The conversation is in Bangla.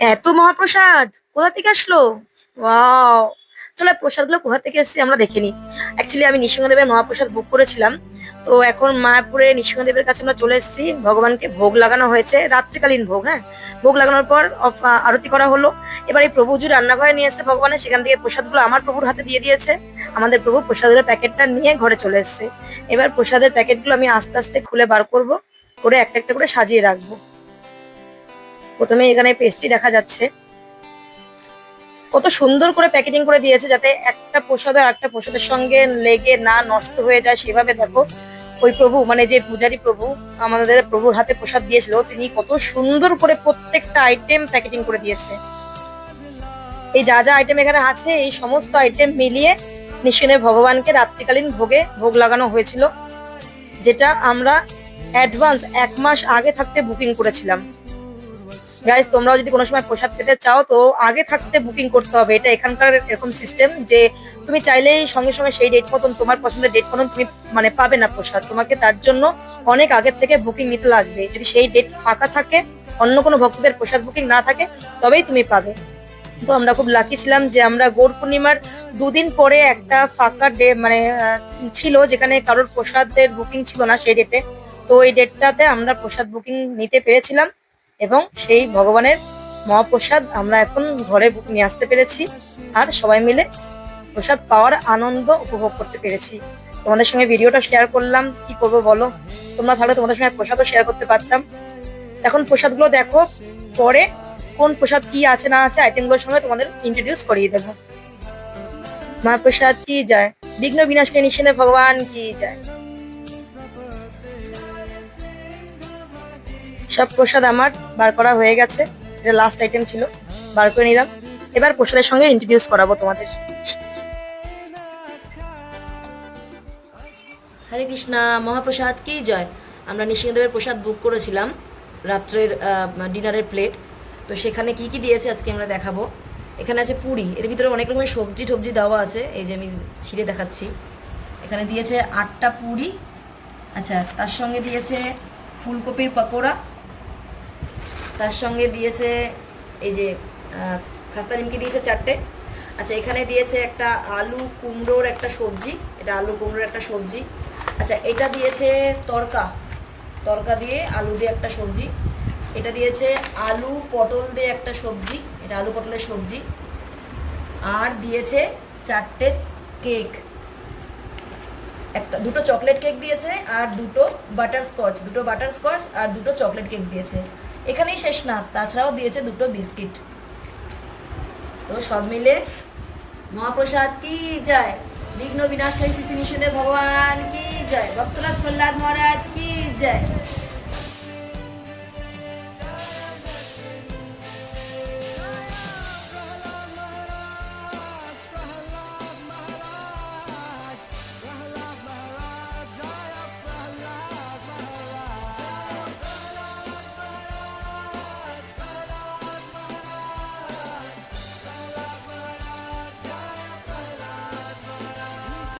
এত মহাপ্রসাদ। কোথা থেকে আসলো? ওয়াও। চলো, প্রসাদগুলো কোথা থেকে এসেছে আমরা দেখিনি অ্যাকচুয়ালি আমি নৃসিংহদেবের মহাপ্রসাদ বুক করেছিলাম। তো এখন মায়াপুরে নৃসিংহদেবের কাছে আমরা চলে এসেছি। ভগবানকে ভোগ লাগানো হয়েছে। রাত্রিকালীন ভোগ হ্যাঁ? ভোগ লাগানোর পর আরতি করা হলো। এবার এই প্রভু যে রান্নাঘরে নিয়ে এসেছে ভগবানের সেখান থেকে প্রসাদগুলো আমার প্রভুর হাতে দিয়ে দিয়েছে। আমাদের প্রভু প্রসাদের প্যাকেটটা নিয়ে ঘরে চলে এসেছে। এবার প্রসাদের প্যাকেটগুলো আমি আস্তে আস্তে খুলে বার করব। করে একটা একটা করে সাজিয়ে রাখব। প্রথমে এখানে পেস্ট্রি দেখা যাচ্ছে। কত সুন্দর করে প্যাকেটিং করে দিয়েছে যাতে একটা প্রসাদ আর একটা প্রসাদের সঙ্গে লেগে না নষ্ট হয়ে যায়, সেভাবে দেখো। ওই প্রভু মানে যে পূজারি প্রভু, আমাদের প্রভুর হাতে প্রসাদ দিয়েছিল, তিনি কত সুন্দর করে প্রত্যেকটা আইটেম প্যাকেটিং করে দিয়েছে। এই যা যা আইটেম এখানে আছে, এই সমস্ত আইটেম মিলিয়ে নিশ্চিনে ভগবানকে রাত্রিকালীন ভোগে ভোগ লাগানো হয়েছিল, যেটা আমরা অ্যাডভান্স এক মাস আগে থাকতে বুকিং করেছিলাম। গাইজ তোমরাও যদি কোনো সময় প্রসাদ পেতে চাও, তো আগে থাকতে বুকিং করতে হবে। এটা এখানকার এরকম সিস্টেম যে তুমি চাইলেই সঙ্গে সঙ্গে সেই ডেট মতন, তোমার পছন্দের ডেট মতন তুমি মানে পাবে না প্রসাদ। তোমাকে তার জন্য অনেক আগের থেকে বুকিং নিতে লাগবে। যদি সেই ডেট ফাঁকা থাকে, অন্য কোনো ভক্তদের প্রসাদ বুকিং না থাকে, তবেই তুমি পাবে। তো আমরা খুব লাকি ছিলাম যে আমরা গৌর পূর্ণিমার দুদিন পরে একটা ফাঁকা ডে মানে ছিল যেখানে কারোর প্রসাদের বুকিং ছিল না সেই ডেটে তো এই ডেটটাতে আমরা প্রসাদ বুকিং নিতে পেরেছিলাম। এবং সেই ভগবানের মহাপ্রসাদ আমরা এখন ঘরে নিয়ে আসতে পেরেছি। আর সবাই মিলে প্রসাদ পাওয়ার আনন্দ উপভোগ করতে পেরেছি। তোমাদের সঙ্গে ভিডিওটা শেয়ার করলাম, কি করব বলো? তোমরা তাহলে তোমাদের সঙ্গে প্রসাদও শেয়ার করতে পারতাম। এখন প্রসাদগুলো দেখো, পরে কোন প্রসাদ কি আছে না আছে আইটেমগুলোর সঙ্গে তোমাদের ইন্ট্রোডিউস করিয়ে দেবো। মহাপ্রসাদ কি যায় বিঘ্ন বিনাশকে নিঃসন্দেহে ভগবান কি যায় সব প্রসাদ আমার বার করা হয়ে গেছে। এটা লাস্ট আইটেম ছিল। বার করে নিলাম। এবার প্রসাদের সঙ্গে ইন্ট্রোডিউস করাবো তোমাদের। হরে কৃষ্ণা, মহাপ্রসাদ কি জয়? আমরা নৃসিংহদেবের প্রসাদ বুক করেছিলাম রাত্রের ডিনারের প্লেট তো সেখানে কি কি দিয়েছে আজকে আমরা দেখাবো। এখানে আছে পুরি। এর ভিতরে অনেক রকমের সবজি টবজি দেওয়া আছে। এই যে আমি ছিঁড়ে দেখাচ্ছি। এখানে দিয়েছে আটটা পুরি। আচ্ছা তার সঙ্গে দিয়েছে ফুলকপির পকোড়া। তার সঙ্গে দিয়েছে এই যে খাস্তা নিমকি দিয়েছে চারটে। আচ্ছা এখানে দিয়েছে একটা আলু কুমড়োর একটা সবজি, এটা আলু কুমড়োর একটা সবজি। আচ্ছা এটা দিয়েছে তরকা তরকা দিয়ে আলু দিয়ে একটা সবজি। এটা দিয়েছে আলু পটল দিয়ে একটা সবজি, এটা আলু পটলের সবজি। আর দিয়েছে চারটে কেক। একটা, দুটো চকলেট কেক দিয়েছে আর দুটো বাটার স্কচ দুটো বাটার স্কচ আর দুটো চকলেট কেক দিয়েছে। এখানেই শেষ না, তাছাড়াও দিয়েছে দুটো বিস্কিট তো সব মিলে মহাপ্রসাদ কি যায় বিঘ্ন বিনাশ শ্রী নিষেধে ভগবান কি যায় ভক্তরাজ প্রহ্লাদ মহারাজ কি যায়